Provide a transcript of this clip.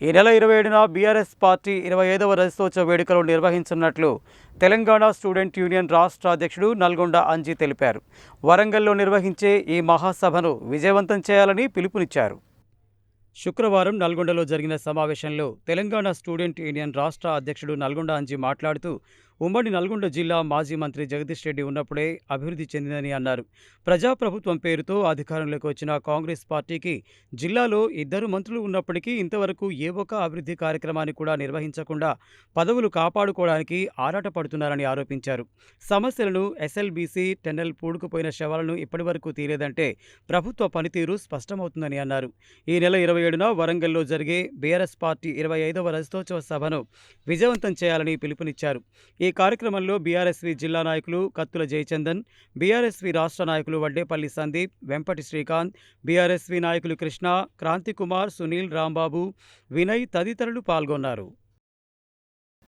ఈ నెల ఇరవై ఏడున బీఆర్ఎస్ పార్టీ ఇరవై ఐదవ రజతోత్సవ వేడుకలు నిర్వహించనున్నట్లు తెలంగాణ స్టూడెంట్ యూనియన్ రాష్ట్ర అధ్యక్షుడు నల్గొండ అంజీ తెలిపారు. వరంగల్లో నిర్వహించే ఈ మహాసభను విజయవంతం చేయాలని పిలుపునిచ్చారు. శుక్రవారం నల్గొండలో జరిగిన సమావేశంలో తెలంగాణ స్టూడెంట్ యూనియన్ రాష్ట్ర అధ్యక్షుడు నల్గొండ అంజీ మాట్లాడుతూ ఉమ్మడి నల్గొండ జిల్లా మాజీ మంత్రి జగదీష్ రెడ్డి ఉన్నప్పుడే అభివృద్ధి చెందిందని అన్నారు. ప్రజాప్రభుత్వం పేరుతో అధికారంలోకి వచ్చిన కాంగ్రెస్ పార్టీకి జిల్లాలో ఇద్దరు మంత్రులు ఉన్నప్పటికీ ఇంతవరకు ఏ ఒక్క అభివృద్ధి కార్యక్రమాన్ని కూడా నిర్వహించకుండా పదవులు కాపాడుకోవడానికి ఆరాటపడుతున్నారని ఆరోపించారు. సమస్యలను ఎస్ఎల్బీసీ టెన్నెల్ పూడుకుపోయిన శవాలను ఇప్పటివరకు తీరేదంటే ప్రభుత్వ పనితీరు స్పష్టమవుతుందని అన్నారు. ఈ నెల ఇరవై ఏడున వరంగల్లో జరిగే బీఆర్ఎస్ పార్టీ ఇరవై ఐదవ రజతోత్సవ సభను విజయవంతం చేయాలని పిలుపునిచ్చారు. ఈ కార్యక్రమంలో బీఆర్ఎస్వి జిల్లా నాయకులు కత్తుల జయచందన్ బీఆర్ఎస్వి రాష్ట్ర నాయకులు వడ్డేపల్లి సందీప్ వెంపటి శ్రీకాంత్ బీఆర్ఎస్వి నాయకులు కృష్ణ క్రాంతికుమార్ సునీల్ రాంబాబు వినయ్ తదితరులు పాల్గొన్నారు.